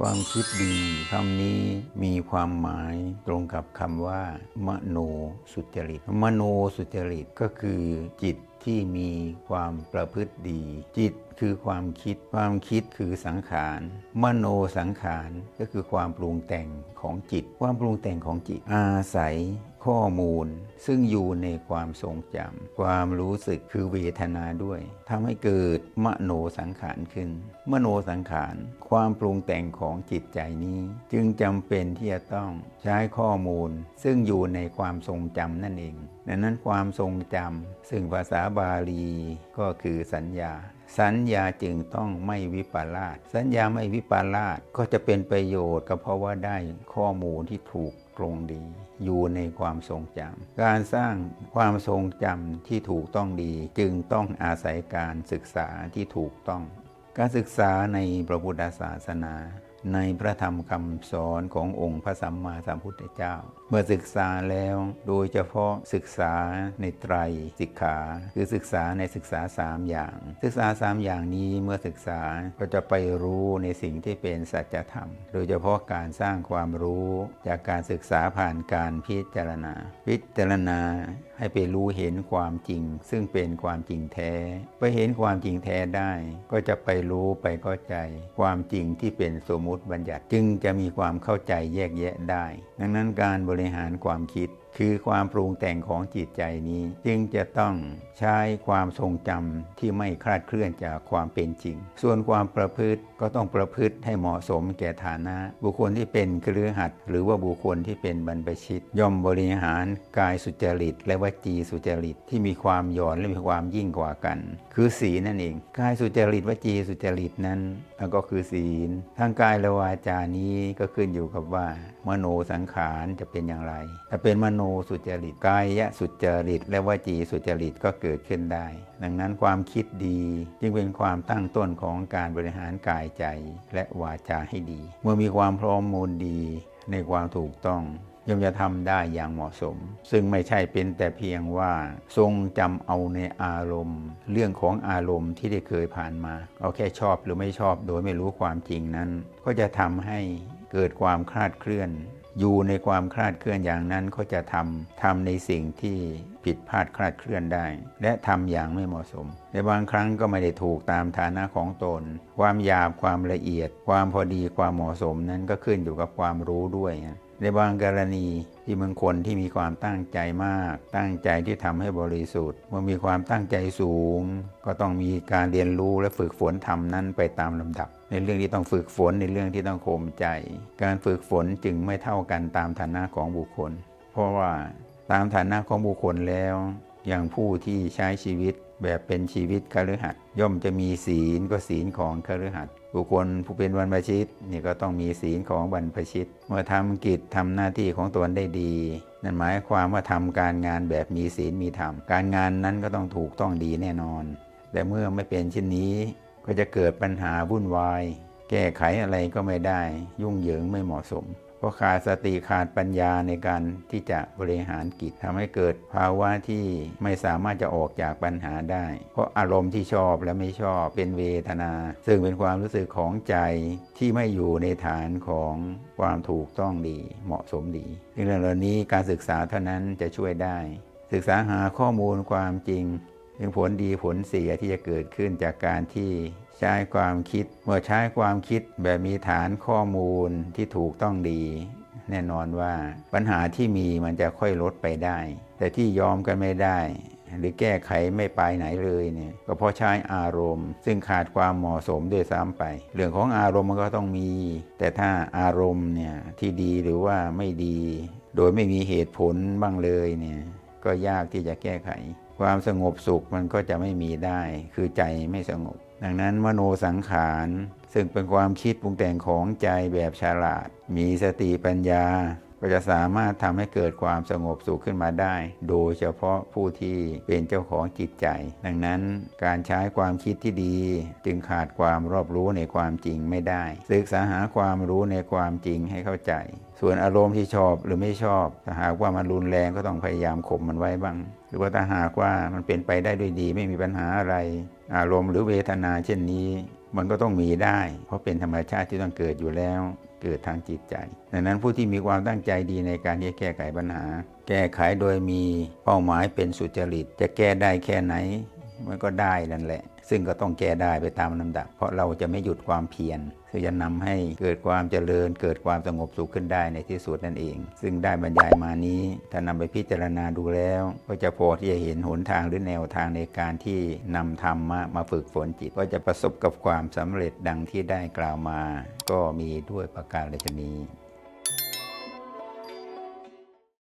ความคิดดีคำนี้มีความหมายตรงกับคำว่า มโนสุจริต มโนสุจริตก็คือจิตที่มีความประพฤติดี จิตคือความคิด ความคิดคือสังขาร มโนสังขารก็คือความปรุงแต่งของจิต ความปรุงแต่งของจิต อาศัย ข้อมูล ซึ่งอยู่ในความทรงจำความรู้สึกคือเวทนาด้วยทำให้เกิดมโนสังขารขึ้น มโนสังขาร ความปรุงแต่งของจิตใจนี้ จึงจำเป็นที่จะต้องใช้ข้อมูล ซึ่งอยู่ในความทรงจำนั่นเอง ดังนั้นความทรงจำซึ่งภาษาบาลีก็คือสัญญาสัญญาจึงต้องไม่วิปลาส สัญญาไม่วิปลาสก็จะเป็นประโยชน์ก็เพราะว่าได้ข้อมูลที่ถูก ตรงดี อยู่ในความทรงจำการสร้างความทรงจำที่ถูกต้องดี จึงต้องอาศัยการศึกษาที่ถูกต้อง การศึกษาในพระพุทธศาสนา ในพระธรรมคำสอนขององค์พระสัมมาสัมพุทธเจ้า เมื่อศึกษาแล้วโดยเฉพาะศึกษาในไตรสิกขา คือศึกษาในศึกษาสามอย่าง ศึกษาสามอย่างนี้เมื่อศึกษาก็จะไปรู้ในสิ่งที่เป็นสัจธรรม โดยเฉพาะการสร้างความรู้จากการศึกษาผ่านการพิจารณา พิจารณาให้ไปรู้เห็นความจริง ซึ่งเป็นความจริงแท้ ไปเห็นความจริงแท้ได้ ก็จะไปรู้ไปเข้าใจ ความจริงที่เป็นสมมุติบัญญัติ จึงจะมีความเข้าใจแยกแยะได้ ดังนั้นการบริหารความคิด คือความปรุงแต่งของจิตใจนี้ จึงจะต้องใช้ความทรงจำที่ไม่คลาดเคลื่อนจากความเป็นจริง ส่วนความประพฤติก็ต้องประพฤติให้เหมาะสมแก่ฐานะ บุคคลที่เป็นเครือขัดหรือว่าบุคคลที่เป็นบรรพชิต ย่อมบริหารกายสุจริตและวจีสุจริตที่มีความหย่อนและมีความยิ่งกว่ากัน คือศีลนั่นเองกายสุจริตวจีสุจริตนั้นก็คือศีลทางกายและวาจานี้ก็ขึ้นอยู่กับว่า มโนสังขารจะเป็นอย่างไรถ้าเป็นมโนสุจริตกายะสุจริต และวจีสุจริตก็เกิดขึ้นได้ ดังนั้นความคิดดีจึงเป็นความตั้งต้นของการบริหารกายใจและวาจาให้ดี เมื่อมีความพร้อมมูลดีในความถูกต้อง ย่อมจะทำได้อย่างเหมาะสม ซึ่งไม่ใช่เป็นแต่เพียงว่า ทรงจำเอาในอารมณ์ เรื่องของอารมณ์ที่ได้เคยผ่านมา เอาแค่ชอบหรือไม่ชอบโดยไม่รู้ความจริงนั้น ก็จะทำให้เกิดความคลาดเคลื่อน อยู่ในความคลาดเคลื่อนอย่างนั้นก็จะทำทำในสิ่งที่ผิดพลาดคลาดเคลื่อนได้ และทำอย่างไม่เหมาะสม ในบางครั้งก็ไม่ได้ถูกตามฐานะของตน ความหยาบความละเอียด ความพอดีความเหมาะสมนั้นก็ขึ้นอยู่กับความรู้ด้วย ในบางกรณีที่บางคนที่มีความตั้งใจมาก ตั้งใจที่ทำให้บริสุทธิ์เมื่อมีความตั้งใจสูง ก็ต้องมีการเรียนรู้และฝึกฝนทำนั้นไปตามลำดับ ในเรื่องที่ต้องฝึกฝนในเรื่องที่ต้องโคมใจ การฝึกฝนจึงไม่เท่ากันตามฐานะของบุคคล เพราะว่าตามฐานะของบุคคลแล้ว อย่างผู้ที่ใช้ชีวิตแบบเป็นชีวิตคฤหัสถ์ย่อมจะมีศีลก็ศีลของคฤหัสถ์บุคคลผู้เป็นบรรพชิตนี่ก็ต้องมีศีลของบรรพชิต เมื่อทำกิจทำหน้าที่ของตนได้ดี นั่นหมายความว่าทำการงานแบบมีศีลมีธรรม การงานนั้นก็ต้องถูกต้องดีแน่นอน แต่เมื่อไม่เป็นเช่นนี้ ก็จะเกิดปัญหาวุ่นวาย แก้ไขอะไรก็ไม่ได้ ยุ่งเหยิงไม่เหมาะสม ราะขาดสติขาดปัญญาในการที่จะบริหารกิจทำให้เกิดภาวะที่ไม่สามารถจะออกจากปัญหาได้ เพราะอารมณ์ที่ชอบและไม่ชอบเป็นเวทนา ซึ่งเป็นความรู้สึกของใจที่ไม่อยู่ในฐานของความถูกต้องดี เหมาะสมดีในเรื่องเหล่านี้การศึกษาเท่านั้นจะช่วยได้ ศึกษาหาข้อมูลความจริงถึงผลดีผลเสียที่จะเกิดขึ้นจากการที่ ใช้ความคิด เมื่อใช้ความคิดแบบมีฐานข้อมูลที่ถูกต้องดี แน่นอนว่าปัญหาที่มีมันจะค่อยลดไปได้ แต่ที่ยอมกันไม่ได้ หรือแก้ไขไม่ไปไหนเลยเนี่ยก็เพราะใช้อารมณ์ ซึ่งขาดความเหมาะสมด้วยซ้ำไป เรื่องของอารมณ์มันก็ต้องมี แต่ถ้าอารมณ์เนี่ยที่ดีหรือว่าไม่ดี โดยไม่มีเหตุผลบ้างเลยเนี่ยก็ยากที่จะแก้ไข ความสงบสุขมันก็จะไม่มีได้ คือใจไม่สงบ ดังนั้นมโนสังขาร ซึ่งเป็นความคิดปรุงแต่งของใจแบบฉลาด มีสติปัญญา ก็จะสามารถทำให้เกิดความสงบสุขขึ้นมาได้ โดยเฉพาะผู้ที่เป็นเจ้าของจิตใจ ดังนั้นการใช้ความคิดที่ดี จึงขาดความรอบรู้ในความจริงไม่ได้ ศึกษาหาความรู้ในความจริงให้เข้าใจ ส่วนอารมณ์ที่ชอบหรือไม่ชอบ ถ้าหากว่ามันรุนแรงก็ต้องพยายามข่มมันไว้บ้าง หรือว่าถ้าหากว่ามันเป็นไปได้ด้วยดี ไม่มีปัญหาอะไร อารมณ์หรือเวทนาเช่นนี้ มันก็ต้องมีได้ เพราะเป็นธรรมชาติที่ต้องเกิดอยู่แล้วเกิดทางจิตใจ ดังนั้นผู้ที่มีความตั้งใจดีในการที่จะแก้ไขปัญหา แก้ไขโดยมีเป้าหมายเป็นสุจริต จะแก้ได้แค่ไหน มันก็ได้นั่นแหละ ซึ่งก็ต้องแก้ได้ไปตามลำดับ เพราะเราจะไม่หยุดความเพียรคือจะนำให้เกิดความเจริญ เกิดความสงบสุขขึ้นได้ในที่สุดนั่นเอง ซึ่งได้บรรยายมานี้ ถ้านำไปพิจารณาดูแล้ว ก็จะพอที่จะเห็นหนทางหรือแนวทางในการที่นำธรรมะมาฝึกฝนจิตว่าจะประสบกับความสำเร็จดังที่ได้กล่าวมา ก็มีด้วยประการฉนี้